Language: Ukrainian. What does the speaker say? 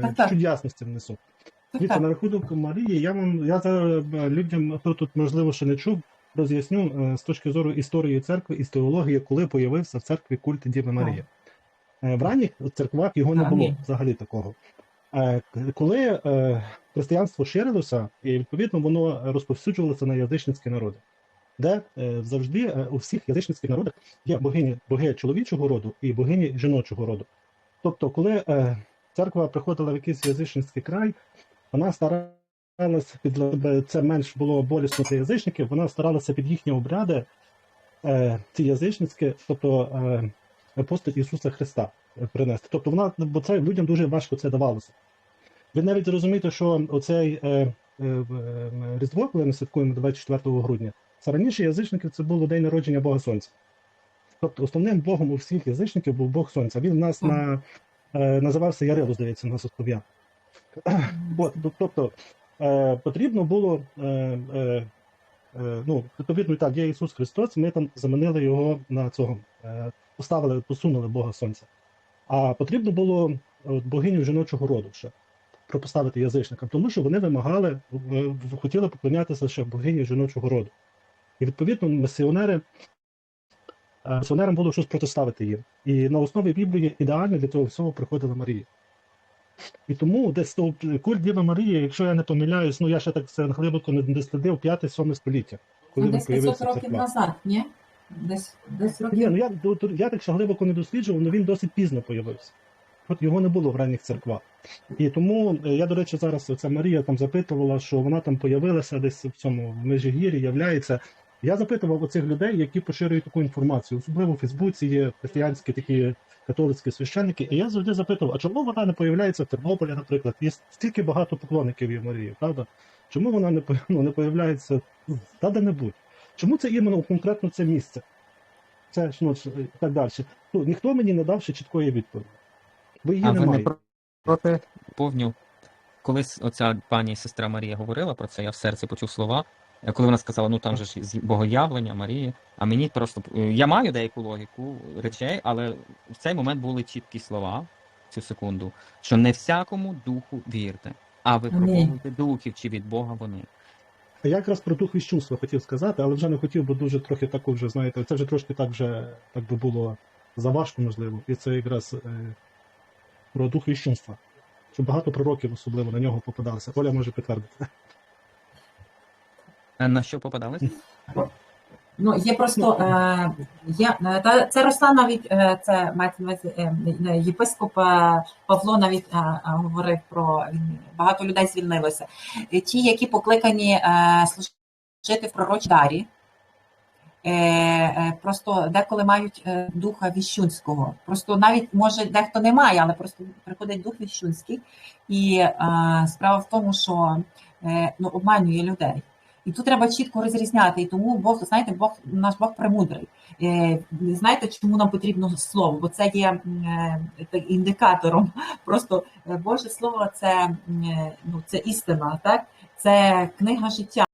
Так, так. чуть ясності внесу. Так. на рахунок Марії, я вам я зараз е, людям, хто тут можливо ще не чув, роз'ясню е, з точки зору історії церкви і з теології, коли появився в церкві культ Діви Марії. Е, В ранніх церквах його не було взагалі такого. Е, Коли е, християнство ширилося, і відповідно воно розповсюджувалося на язичницькі народи, де е, завжди е, у всіх язичницьких народах є богині, боги чоловічого роду і богині жіночого роду. Тобто, коли е, церква приходила в якийсь язичницький край, вона старалася під це менш було болісно для язичників, вона старалася під їхні обряди, е, ці язичницькі, тобто е, постать Ісуса Христа е, принести. Тобто вона, бо це людям дуже важко це давалося. Ви навіть зрозумієте, що оцей е, е, е, Різдво, коли ми святкуємо 24 грудня, це раніше язичників це було день народження Бога Сонця. Тобто основним Богом у всіх язичників був Бог Сонця. Він в нас на, називався Ярило, здається, на ну, тобто е, потрібно було, е, е, е, ну, відповідно, так, є Ісус Христос, ми там замінили його на цього, е, поставили, посунули Бога Сонця. А потрібно було богиню жіночого роду ще пропоставити язичникам, тому що вони вимагали, е, хотіли поклонятися ще богині жіночого роду. І відповідно місіонери, е, місіонерам було щось протиставити їм. І на основі Біблії ідеально для цього всього приходила Марія. І тому десь то культ Діви Марії, якщо я не помиляюсь, ну я ще так це глибоко не дослідив 5-7 століття, коли Ну, Десь 500 років назад, ні? Десь, десь Ні, ну я, я так ще глибоко не досліджував, але він досить пізно появився. От його не було в ранніх церквах. І тому е, я, до речі, зараз ця Марія там запитувала, що вона там появилася десь в цьому в Межигір'ї, являється. Я запитував оцих людей, які поширюють таку інформацію. Особливо в Фейсбуці є християнські такі католицькі священники. І я завжди запитував, а чому вона не появляється в Тернополі, наприклад? Є стільки багато поклонників є Марії, правда? Чому вона не, ну, не появляється ну, та де-небудь? Чому це іменно конкретно це місце? Це ж ну, і так далі. Ну, ніхто мені не дав ще чіткої відповіді. Бо її А ви немає. не про- проти повню. Колись оця пані сестра Марія говорила про це, я в серці почув слова. Е, Коли вона сказала, ну там же ж з- богоявлення Марії, а мені просто е, я маю деяку логіку речей, але в цей момент були чіткі слова цю секунду, що не всякому духу вірте, а випробовуйте духів, чи від Бога вони. А Я якраз про дух віщунства хотів сказати, але вже не хотів, бо дуже трохи таку вже, знаєте, це вже трошки так вже так би було заважко, можливо. І це якраз е, про дух віщунства. Що багато пророків особливо на нього попадалися. Оля може підтвердити. Е, На що попадались? Ну, є просто е, є, е, та, це росла навіть це мається на увазі, єпископ Павло навіть говорив про багато людей звільнилося. Ті, які покликані е, служити в пророчій дарі, просто деколи мають духа віщунського. Просто навіть може дехто не має, але просто приходить дух віщунський, і е, справа в тому, що е, ну, обманює людей. І тут треба чітко розрізняти. І тому Бог, знаєте, Бог наш Бог премудрий. Е, Знаєте, чому нам потрібно слово? Бо це є е, індикатором. Просто е, Боже Слово це, ну, це істина, так? Це книга життя.